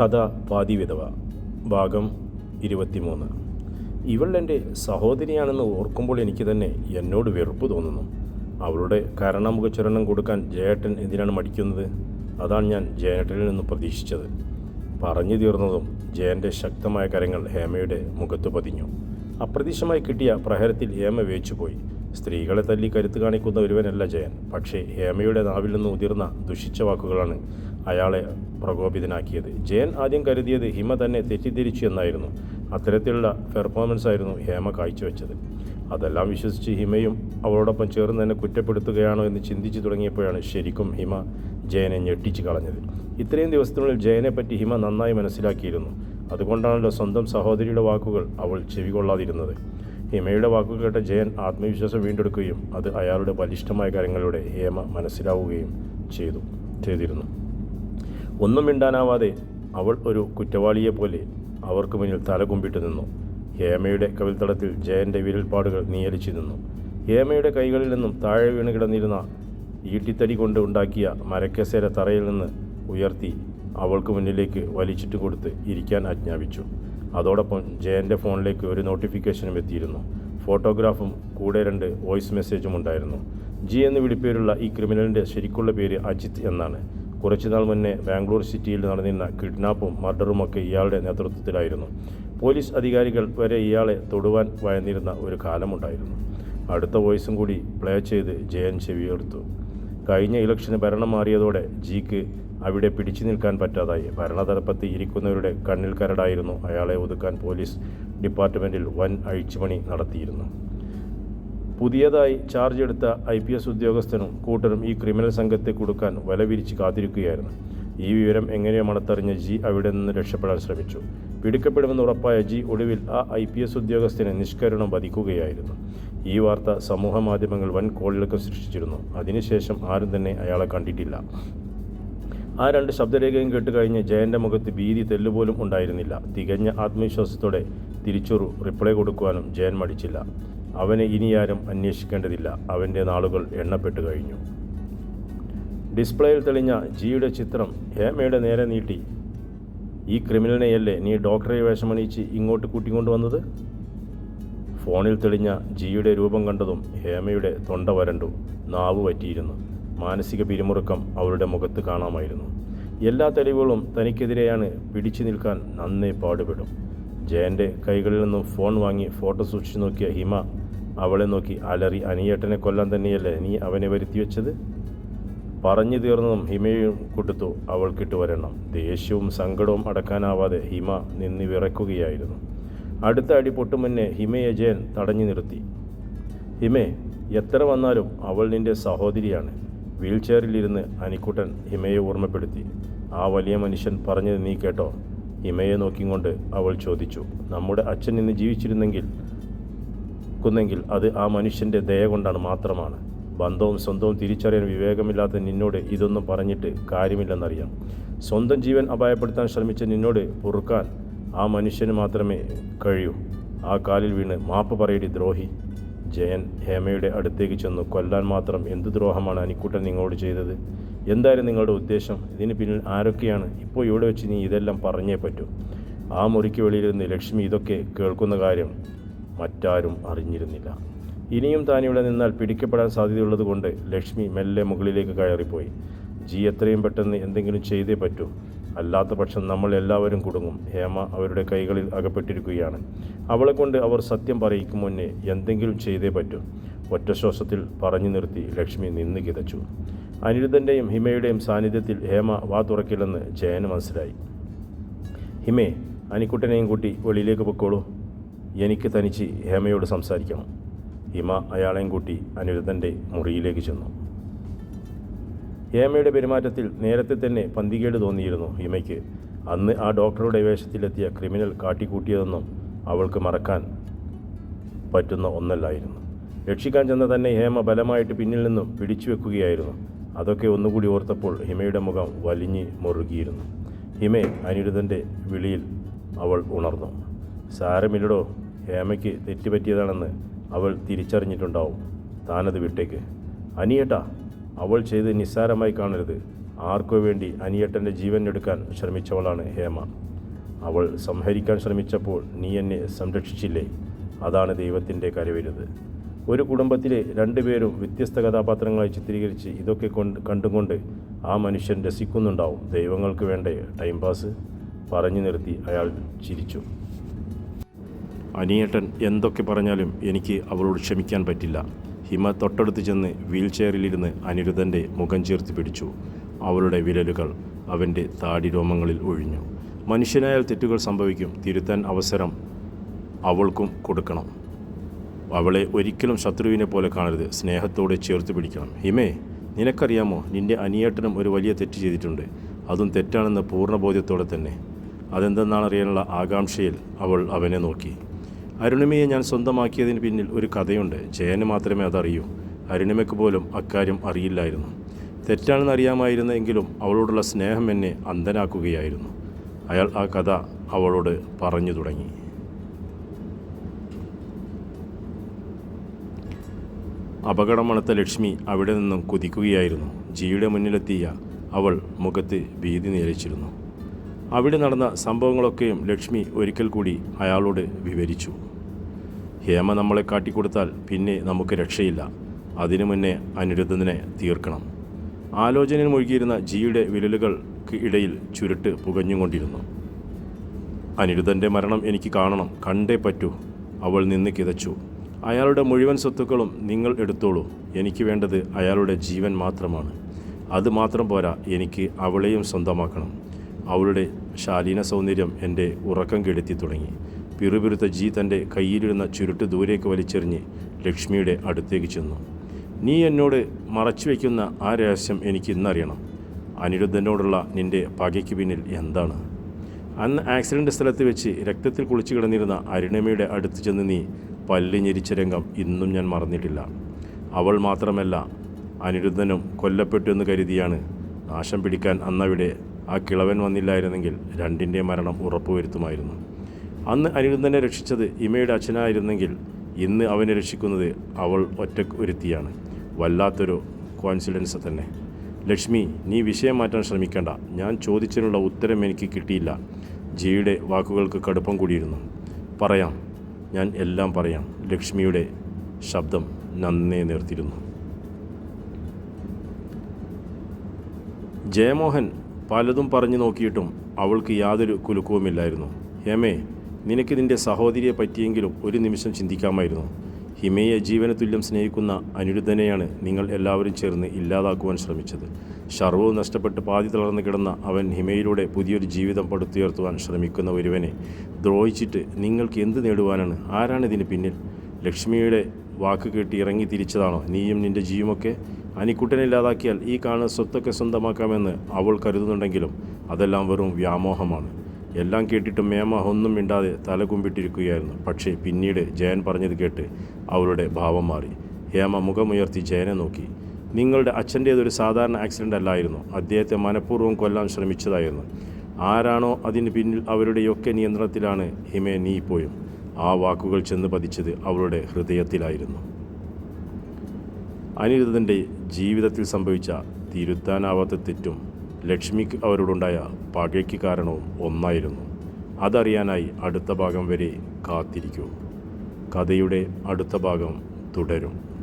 കഥ പാതി വിധവ ഭാഗം ഇരുപത്തിമൂന്ന്. ഇവൾ എന്റെ സഹോദരിയാണെന്ന് ഓർക്കുമ്പോൾ എനിക്ക് തന്നെ എന്നോട് വെറുപ്പ് തോന്നുന്നു. അവളുടെ കരണമുഖചരണം കൊടുക്കാൻ ജയേട്ടൻ എന്തിനാണ് മടിക്കുന്നത്? അതാണ് ഞാൻ ജയേട്ടനിൽ നിന്ന് പ്രതീക്ഷിച്ചത്. പറഞ്ഞു തീർന്നതും ജയന്റെ ശക്തമായ കരങ്ങൾ ഹേമയുടെ മുഖത്ത് പതിഞ്ഞു. അപ്രതീക്ഷമായി കിട്ടിയ പ്രഹരത്തിൽ ഹേമ വേച്ചുപോയി. സ്ത്രീകളെ തല്ലി കരുത്ത് കാണിക്കുന്ന ഒരുവനല്ല ജയൻ. പക്ഷേ ഹേമയുടെ നാവിൽ നിന്ന് ഉതിർന്ന ദുഷിച്ച വാക്കുകളാണ് അയാളെ പ്രകോപിതനാക്കിയത്. ജയൻ ആദ്യം കരുതിയത് ഹിമ തന്നെ തെറ്റിദ്ധരിച്ചു എന്നായിരുന്നു. അത്തരത്തിലുള്ള പെർഫോമൻസ് ആയിരുന്നു ഹേമ കാഴ്ചവെച്ചത്. അതെല്ലാം വിശ്വസിച്ച് ഹിമയും അവളോടൊപ്പം ചേർന്ന് തന്നെ കുറ്റപ്പെടുത്തുകയാണോ എന്ന് ചിന്തിച്ചു തുടങ്ങിയപ്പോഴാണ് ശരിക്കും ഹിമ ജയനെ ഞെട്ടിച്ചു കളഞ്ഞത്. ഇത്രയും ദിവസത്തിനുള്ളിൽ ജയനെ പറ്റി ഹിമ നന്നായി മനസ്സിലാക്കിയിരുന്നു. അതുകൊണ്ടാണല്ലോ സ്വന്തം സഹോദരിയുടെ വാക്കുകൾ അവൾ ചെവികൊള്ളാതിരുന്നത്. ഹിമയുടെ വാക്കുകൾ കേട്ട ജയൻ ആത്മവിശ്വാസം വീണ്ടെടുക്കുകയും അത് അയാളുടെ ബലിഷ്ഠമായ കാര്യങ്ങളിലൂടെ ഹേമ മനസ്സിലാവുകയും ചെയ്തു ചെയ്തിരുന്നു. ഒന്നും മിണ്ടാനാവാതെ അവൾ ഒരു കുറ്റവാളിയെ പോലെ അവർക്ക് മുന്നിൽ തലകുമ്പിട്ട് നിന്നു. ഹേമയുടെ കവിൽത്തടത്തിൽ ജയന്റെ വിരൽപ്പാടുകൾ നിയലിച്ചു നിന്നു. ഹേമയുടെ കൈകളിൽ നിന്നും താഴെ വീണ് കിടന്നിരുന്ന ഈട്ടിത്തടി കൊണ്ട് ഉണ്ടാക്കിയ മരക്കസേര തറയിൽ നിന്ന് ഉയർത്തി അവൾക്ക് മുന്നിലേക്ക് വലിച്ചിട്ട് കൊടുത്ത് ഇരിക്കാൻ ആജ്ഞാപിച്ചു. അതോടൊപ്പം ജയന്റെ ഫോണിലേക്ക് ഒരു നോട്ടിഫിക്കേഷനും എത്തിയിരുന്നു. ഫോട്ടോഗ്രാഫും കൂടെ രണ്ട് വോയിസ് മെസ്സേജും ഉണ്ടായിരുന്നു. ജി എന്ന് വിളിപ്പേരുള്ള ഈ ക്രിമിനലിന്റെ ശരിക്കുള്ള പേര് അജിത് എന്നാണ്. കുറച്ചുനാൾ മുന്നേ ബാംഗ്ലൂർ സിറ്റിയിൽ നടന്നിരുന്ന കിഡ്നാപ്പും മർഡറുമൊക്കെ ഇയാളുടെ നേതൃത്വത്തിലായിരുന്നു. പോലീസ് അധികാരികൾ വരെ ഇയാളെ തൊടുവാൻ വയന്നിരുന്ന ഒരു കാലമുണ്ടായിരുന്നു. അടുത്ത വോയിസും കൂടി പ്ലേ ചെയ്ത് ജയൻ ചെവിയെടുത്തു. കഴിഞ്ഞ ഇലക്ഷന് ഭരണം മാറിയതോടെ ജിക്ക് അവിടെ പിടിച്ചു നിൽക്കാൻ പറ്റാതായി. ഭരണതലപ്പത്ത് ഇരിക്കുന്നവരുടെ കണ്ണിൽ കരടായിരുന്നു അയാളെ ഒതുക്കാൻ പോലീസ് ഡിപ്പാർട്ട്മെന്റിൽ വൻ അഴിച്ചുപണി നടത്തിയിരുന്നു. പുതിയതായി ചാർജ് എടുത്ത ഐ പി എസ് ഉദ്യോഗസ്ഥനും കൂട്ടരും ഈ ക്രിമിനൽ സംഘത്തെ കൊടുക്കാൻ വല വിരിച്ച് കാത്തിരിക്കുകയായിരുന്നു. ഈ വിവരം എങ്ങനെയോ മണത്തറിഞ്ഞ ജി അവിടെ നിന്ന് രക്ഷപ്പെടാൻ ശ്രമിച്ചു. പിടിക്കപ്പെടുമെന്ന് ഉറപ്പായ ജി ഒടുവിൽ ആ ഐ പി എസ് ഉദ്യോഗസ്ഥനെ നിഷ്കരുണം വധിക്കുകയായിരുന്നു. ഈ വാർത്ത സമൂഹ മാധ്യമങ്ങൾ വൻ കോളിളക്കം സൃഷ്ടിച്ചിരുന്നു. അതിനുശേഷം ആരും തന്നെ അയാളെ കണ്ടിട്ടില്ല. ആ രണ്ട് ശബ്ദരേഖയും കേട്ട് കഴിഞ്ഞ് ജയന്റെ മുഖത്ത് ഭീതി തെല്ലുപോലും ഉണ്ടായിരുന്നില്ല. തികഞ്ഞ ആത്മവിശ്വാസത്തോടെ തിരിച്ചൊരു റിപ്ലൈ കൊടുക്കുവാനും ജയൻ മടിച്ചില്ല. അവനെ ഇനിയാരും അന്വേഷിക്കേണ്ടതില്ല. അവന്റെ നാളുകൾ എണ്ണപ്പെട്ടു കഴിഞ്ഞു. ഡിസ്പ്ലേയിൽ തെളിഞ്ഞ ജിയുടെ ചിത്രം ഹേമയുടെ നേരെ നീട്ടി. ഈ ക്രിമിനലിനെയല്ലേ നീ ഡോക്ടറെ വേഷമണിയിച്ച് ഇങ്ങോട്ട് കൂട്ടിക്കൊണ്ടുവന്നത് ഫോണിൽ തെളിഞ്ഞ ജിയുടെ രൂപം കണ്ടതും ഹേമയുടെ തൊണ്ട വരണ്ടു. നാവ് പറ്റിയിരുന്നു മാനസിക പിരിമുറുക്കം അവളുടെ മുഖത്ത് കാണാമായിരുന്നു. എല്ലാ തെളിവുകളും തനിക്കെതിരെയാണ് പിടിച്ചു നിൽക്കാൻ നന്നേ പാടുപെടും. ജയന്റെ കൈകളിൽ നിന്നും ഫോൺ വാങ്ങി ഫോട്ടോ സൂക്ഷിച്ചു നോക്കിയ ഹിമ അവളെ നോക്കി അലറി അനിയേട്ടനെ കൊല്ലാൻ തന്നെയല്ലേ നീ അവനെ വരുത്തി വെച്ചത്? പറഞ്ഞു തീർന്നതും ഹിമയും കൊടുത്തു അവൾക്കിട്ട് വരണം. ദേഷ്യവും സങ്കടവും അടക്കാനാവാതെ ഹിമ നിന്ന് വിറക്കുകയായിരുന്നു അടുത്ത അടി പൊട്ടുമുന്നേ ഹിമയെ ജയൻ തടഞ്ഞു നിർത്തി. ഹിമേ എത്ര വന്നാലും അവൾ നിന്റെ സഹോദരിയാണ്. വീൽ ചെയറിലിരുന്ന് അനിക്കുട്ടൻ ഹിമയെ ഓർമ്മപ്പെടുത്തി. ആ വലിയ മനുഷ്യൻ പറഞ്ഞത് നീ കേട്ടോ? ഹിമയെ നോക്കിക്കൊണ്ട് അവൾ ചോദിച്ചു. നമ്മുടെ അച്ഛൻ ഇന്ന് ജീവിച്ചിരുന്നെങ്കിൽ കുന്നെങ്കിൽ അത് ആ മനുഷ്യന്റെ ദയ കൊണ്ടാണ് മാത്രമാണ്. ബന്ധവും സ്വന്തവും തിരിച്ചറിയാൻ വിവേകമില്ലാത്ത നിന്നോട് ഇതൊന്നും പറഞ്ഞിട്ട് കാര്യമില്ലെന്നറിയാം. സ്വന്തം ജീവൻ അപായപ്പെടുത്താൻ ശ്രമിച്ച നിന്നോട് പൊറുക്കാൻ ആ മനുഷ്യന് മാത്രമേ കഴിയൂ. ആ കാലിൽ വീണ് മാപ്പ് പറയടി ദ്രോഹി. ജയൻ ഹേമയുടെ അടുത്തേക്ക് ചെന്നു. കൊല്ലാൻ മാത്രം എന്ത് ദ്രോഹമാണ് അനിക്കുട്ടൻ നിങ്ങളോട് ചെയ്തത്? എന്തായാലും നിങ്ങളുടെ ഉദ്ദേശം? ഇതിന് പിന്നിൽ ആരൊക്കെയാണ്? ഇപ്പോൾ ഇവിടെ വെച്ച് നീ ഇതെല്ലാം പറഞ്ഞേ പറ്റൂ. ആ മുറിക്ക് വെളിയിലിരുന്ന് ലക്ഷ്മി ഇതൊക്കെ കേൾക്കുന്ന കാര്യം മറ്റാരും അറിഞ്ഞിരുന്നില്ല. ഇനിയും താനിവിടെ നിന്നാൽ പിടിക്കപ്പെടാൻ സാധ്യതയുള്ളത് കൊണ്ട് ലക്ഷ്മി മെല്ലെ മുകളിലേക്ക് കയറിപ്പോയി. ജി എത്രയും പെട്ടെന്ന് എന്തെങ്കിലും ചെയ്തേ പറ്റൂ. അല്ലാത്ത പക്ഷം നമ്മൾ എല്ലാവരും കുടുങ്ങും. ഹേമ അവരുടെ കൈകളിൽ അകപ്പെട്ടിരിക്കുകയാണ്. അവളെ കൊണ്ട് അവർ സത്യം പറയിക്കും മുന്നേ എന്തെങ്കിലും ചെയ്തേ പറ്റൂ. ഒറ്റ ശ്വാസത്തിൽ പറഞ്ഞു നിർത്തി ലക്ഷ്മി നിന്ന് കിതച്ചു. അനിരുദ്ധന്റെയും ഹിമയുടെയും സാന്നിധ്യത്തിൽ ഹേമ വാ തുറക്കില്ലെന്ന് ജയന് മനസ്സിലായി. ഹിമേ അനിക്കുട്ടനെയും കൂട്ടി വെളിയിലേക്ക് പൊക്കോളൂ. എനിക്ക് തനിച്ച് ഹേമയോട് സംസാരിക്കണം. ഹിമ അയാളെയും കൂട്ടി അനിരുദ്ധന്റെ മുറിയിലേക്ക് ചെന്നു. ഹേമയുടെ പെരുമാറ്റത്തിൽ നേരത്തെ തന്നെ പന്തികേട് തോന്നിയിരുന്നു ഹിമയ്ക്ക്. അന്ന് ആ ഡോക്ടറുടെ വേഷത്തിലെത്തിയ ക്രിമിനൽ കാട്ടിക്കൂട്ടിയതെന്നും അവൾക്ക് മറക്കാൻ പറ്റുന്ന ഒന്നല്ലായിരുന്നു. രക്ഷിക്കാൻ ചെന്ന തന്നെ ഹേമ ബലമായിട്ട് പിന്നിൽ നിന്നും പിടിച്ചു വെക്കുകയായിരുന്നു. അതൊക്കെ ഒന്നുകൂടി ഓർത്തപ്പോൾ ഹിമയുടെ മുഖം വലിഞ്ഞ് മുറുകിയിരുന്നു. ഹിമയെ അനിരുദ്ധന്റെ വിളിയിൽ അവൾ ഉണർന്നു. സാരമില്ലടോ ഹേമയ്ക്ക് തെറ്റുപറ്റിയതാണെന്ന് അവൾ തിരിച്ചറിഞ്ഞിട്ടുണ്ടാവും. താനത് വിട്ടേക്ക്. അനിയേട്ടാ അവൾ ചെയ്ത് നിസ്സാരമായി കാണരുത്. ആർക്കു വേണ്ടി അനിയട്ടന്റെ ജീവൻ എടുക്കാൻ ശ്രമിച്ചവളാണ് ഹേമ. അവൾ സംഹരിക്കാൻ ശ്രമിച്ചപ്പോൾ നീ എന്നെ സംരക്ഷിച്ചില്ലേ? അതാണ് ദൈവത്തിന്റെ കരവരുത്. ഒരു കുടുംബത്തിലെ രണ്ടുപേരും വ്യത്യസ്ത കഥാപാത്രങ്ങളായി ചിത്രീകരിച്ച് ഇതൊക്കെ കൊണ്ട് കണ്ടുകൊണ്ട് ആ മനുഷ്യൻ രസിക്കുന്നുണ്ടാവും. ദൈവങ്ങൾക്ക് വേണ്ടേ ടൈം പാസ്? പറഞ്ഞു നിർത്തി അയാൾ ചിരിച്ചു. അനിയേട്ടൻ എന്തൊക്കെ പറഞ്ഞാലും എനിക്ക് അവളോട് ക്ഷമിക്കാൻ പറ്റില്ല. ഹിമ തൊട്ടടുത്ത് ചെന്ന് വീൽ ചെയറിലിരുന്ന് അനിരുദ്ധന്റെ മുഖം ചേർത്ത് പിടിച്ചു. അവളുടെ വിരലുകൾ അവന്റെ താടി രോമങ്ങളിൽ ഒഴിഞ്ഞു. മനുഷ്യനായാൽ തെറ്റുകൾ സംഭവിക്കും. തിരുത്താൻ അവസരം അവൾക്കും കൊടുക്കണം. അവളെ ഒരിക്കലും ശത്രുവിനെ പോലെ കാണരുത്. സ്നേഹത്തോടെ ചേർത്ത് പിടിക്കണം. ഹിമേ നിനക്കറിയാമോ? നിന്റെ അനിയേട്ടനും ഒരു വലിയ തെറ്റ് ചെയ്തിട്ടുണ്ട്. അതും തെറ്റാണെന്ന് പൂർണബോധ്യത്തോടെ തന്നെ. അതെന്തെന്നാണറിയാനുള്ള ആകാംക്ഷയിൽ അവൾ അവനെ നോക്കി. അരുണിമയെ ഞാൻ സ്വന്തമാക്കിയതിന് പിന്നിൽ ഒരു കഥയുണ്ട്. ജയന് മാത്രമേ അതറിയൂ. അരുണിമയ്ക്ക് പോലും അക്കാര്യം അറിയില്ലായിരുന്നു. തെറ്റാണെന്ന് അറിയാമായിരുന്നെങ്കിലും അവളോടുള്ള സ്നേഹം എന്നെ അന്ധനാക്കുകയായിരുന്നു. അയാൾ ആ കഥ അവളോട് പറഞ്ഞു തുടങ്ങി. അപകടം മണത്ത ലക്ഷ്മി അവിടെ നിന്നും കുതിക്കുകയായിരുന്നു. ജിയുടെ മുന്നിലെത്തിയ അവൾ മുഖത്ത് ഭീതി നേരിച്ചിരുന്നു അവിടെ നടന്ന സംഭവങ്ങളൊക്കെയും ലക്ഷ്മി ഒരിക്കൽ കൂടി അയാളോട് വിവരിച്ചു. ഹേമ നമ്മളെ കാട്ടിക്കൊടുത്താൽ പിന്നെ നമുക്ക് രക്ഷയില്ല. അതിനു മുന്നേ അനിരുദ്ധനെ തീർക്കണം. ആലോചനയിൽ മുഴുകിയിരുന്ന ജിയുടെ വിരലുകൾക്ക് ഇടയിൽ ചുരുട്ട് പുകഞ്ഞുകൊണ്ടിരുന്നു. അനിരുദ്ധന്റെ മരണം എനിക്ക് കാണണം. കണ്ടേ പറ്റൂ. അവൾ നിന്ന് കിതച്ചു. അയാളുടെ മുഴുവൻ സ്വത്തുക്കളും നിങ്ങൾ എടുത്തോളൂ. എനിക്ക് വേണ്ടത് അയാളുടെ ജീവൻ മാത്രമാണ്. അത് മാത്രം പോരാ. എനിക്ക് അവളെയും സ്വന്തമാക്കണം. അവളുടെ ശാലീന സൗന്ദര്യം എന്റെ ഉറക്കം കെടുത്തി തുടങ്ങി. പിറുപിറുത്ത ജി തന്റെ കയ്യിലിരുന്ന ചുരുട്ട് ദൂരേക്ക് വലിച്ചെറിഞ്ഞ് ലക്ഷ്മിയുടെ അടുത്തേക്ക് ചെന്നു. നീ എന്നോട് മറച്ചു വയ്ക്കുന്ന ആ രഹസ്യം എനിക്ക് ഇന്നറിയണം. അനിരുദ്ധനോടുള്ള നിന്റെ പകയ്ക്ക് പിന്നിൽ എന്താണ്? അന്ന് ആക്സിഡന്റ് സ്ഥലത്ത് വെച്ച് രക്തത്തിൽ കുളിച്ചു കിടന്നിരുന്ന അരുണിമയുടെ അടുത്ത് ചെന്ന് നീ പല്ല് ഞെരിച്ച രംഗം ഇന്നും ഞാൻ മറന്നിട്ടില്ല. അവൾ മാത്രമല്ല അനിരുദ്ധനും കൊല്ലപ്പെട്ടു എന്ന് കരുതിയാണ് നാശം പിടിക്കാൻ അന്നവിടെ ആ കിളവൻ വന്നില്ലായിരുന്നെങ്കിൽ രണ്ടിന്റെ മരണം ഉറപ്പുവരുത്തുമായിരുന്നു. അന്ന് അനിരുദ്ധനെ രക്ഷിച്ചത് ഇമയുടെ അച്ഛനായിരുന്നെങ്കിൽ ഇന്ന് അവനെ രക്ഷിക്കുന്നത് അവൾ ഒറ്റ ഒരുത്തിയാണ്. വല്ലാത്തൊരു കോൺസിഡൻസ് തന്നെ. ലക്ഷ്മി നീ വിഷയം മാറ്റാൻ ശ്രമിക്കേണ്ട. ഞാൻ ചോദിച്ചതിനുള്ള ഉത്തരം എനിക്ക് കിട്ടിയില്ല. ജിയുടെ വാക്കുകൾക്ക് കടുപ്പം കൂടിയിരുന്നു. പറയാം. ഞാൻ എല്ലാം പറയാം. ലക്ഷ്മിയുടെ ശബ്ദം നന്നേ നിർത്തിയിരുന്നു ജയമോഹൻ പലതും പറഞ്ഞു നോക്കിയിട്ടും അവൾക്ക് യാതൊരു കുലുക്കവുമില്ലായിരുന്നു. ഹേമേ നിനക്ക് നിന്റെ സഹോദരിയെ പറ്റിയെങ്കിലും ഒരു നിമിഷം ചിന്തിക്കാമായിരുന്നു. ഹിമയെ ജീവന തുല്യം സ്നേഹിക്കുന്ന അനിരുദ്ധനെയാണ് നിങ്ങൾ എല്ലാവരും ചേർന്ന് ഇല്ലാതാക്കുവാൻ ശ്രമിച്ചത്. ശർവവും നഷ്ടപ്പെട്ട് പാതി തളർന്നു കിടന്ന അവൻ ഹിമയിലൂടെ പുതിയൊരു ജീവിതം പടുത്തുയർത്തുവാൻ ശ്രമിക്കുന്ന ഒരുവനെ ദ്രോഹിച്ചിട്ട് നിങ്ങൾക്ക് എന്ത് നേടുവാനാണ്? ആരാണ് ഇതിന് പിന്നിൽ? ലക്ഷ്മിയുടെ വാക്ക് കേട്ട് ഇറങ്ങി തിരിച്ചതാണോ? നീയും നിന്റെ ജീവമൊക്കെ അനിക്കുട്ടനെ ഇല്ലാതാക്കിയാൽ ഈ കാണുന്ന സ്വത്തൊക്കെ സ്വന്തമാക്കാമെന്ന് അവൾ കരുതുന്നുണ്ടെങ്കിലും അതെല്ലാം വെറും വ്യാമോഹമാണ്. എല്ലാം കേട്ടിട്ടും മേമ ഒന്നും മിണ്ടാതെ തല കുമ്പിട്ടിരിക്കുകയായിരുന്നു. പക്ഷേ പിന്നീട് ജയൻ പറഞ്ഞത് കേട്ട് അവളുടെ ഭാവം മാറി. ഹേമ മുഖമുയർത്തി ജയനെ നോക്കി. നിങ്ങളുടെ അച്ഛന്റേതൊരു സാധാരണ ആക്സിഡന്റ് അല്ലായിരുന്നു. അദ്ദേഹത്തെ മനഃപൂർവം കൊല്ലാൻ ശ്രമിച്ചതായിരുന്നു. ആരാണോ അതിന് പിന്നിൽ അവരുടെയൊക്കെ നിയന്ത്രണത്തിലാണ് ഹിമേ നീ പോയും. ആ വാക്കുകൾ ചെന്ന് പതിച്ചത് അവളുടെ ഹൃദയത്തിലായിരുന്നു. അനിരുദ്ധന്റെ ജീവിതത്തിൽ സംഭവിച്ച തിരുത്താനാവാത്ത തെറ്റും ലക്ഷ്മിക്ക് അവരോടുണ്ടായ പകയ്ക്ക് കാരണവും ഒന്നായിരുന്നു. അതറിയാനായി അടുത്ത ഭാഗം വരെ കാത്തിരിക്കൂ. കഥയുടെ അടുത്ത ഭാഗം തുടരും.